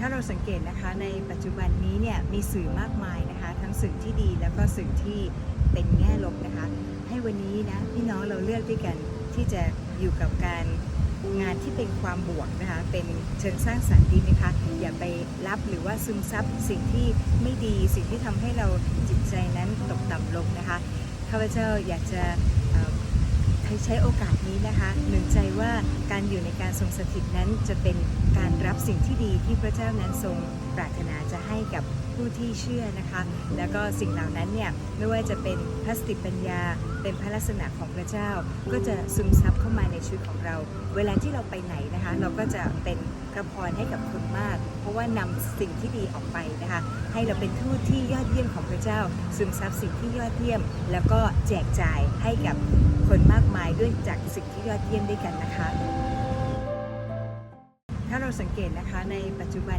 ถ้าเราสังเกตนะคะในปัจจุบันนี้เนี่ยมีสื่อมากมายนะคะ ทั้งสื่อที่ดีแล้วก็สื่อที่เป็นแง่ลบนะคะ ให้วันนี้นะพี่น้องเราเลือกด้วยกันที่จะอยู่กับการงานที่เป็นความบวกนะคะ เป็นเชิงสร้างสรรค์ดีไหมคะอย่าไปรับหรือว่าซึมซับสิ่งที่ไม่ดีสิ่งที่ทำให้เราจิตใจนั้นตกต่ำลงนะคะข้าพเจ้าอยากจะ ให้ใช้โอกาสนี้นะคะหนึ่งใจว่าการอยู่ในการทรงสถิตนั้นจะเป็นการรับสิ่งที่ดีที่พระเจ้านั้นทรงปรารถนาจะให้กับผู้ที่เชื่อนะคะ แล้วก็สิ่งเหล่านั้นเนี่ยไม่ว่าจะเป็นพระสติปัญญา เป็นพระลักษณะของพระเจ้า ก็จะซึมซับเข้ามาในชีวิตของเรา เวลาที่เราไปไหนนะคะ เราก็จะเป็นพระพรให้กับคนมาก เพราะว่านำสิ่งที่ดีออกไปนะคะ ให้เราเป็นทูตที่ยอดเยี่ยมของพระเจ้า ซึมซับสิ่งที่ยอดเยี่ยม แล้วก็แจกจ่ายให้กับ คนมากมายด้วยจากสิ่งที่ยอดเยี่ยมด้วยกันนะคะ ถ้าเราสังเกตนะคะในปัจจุบัน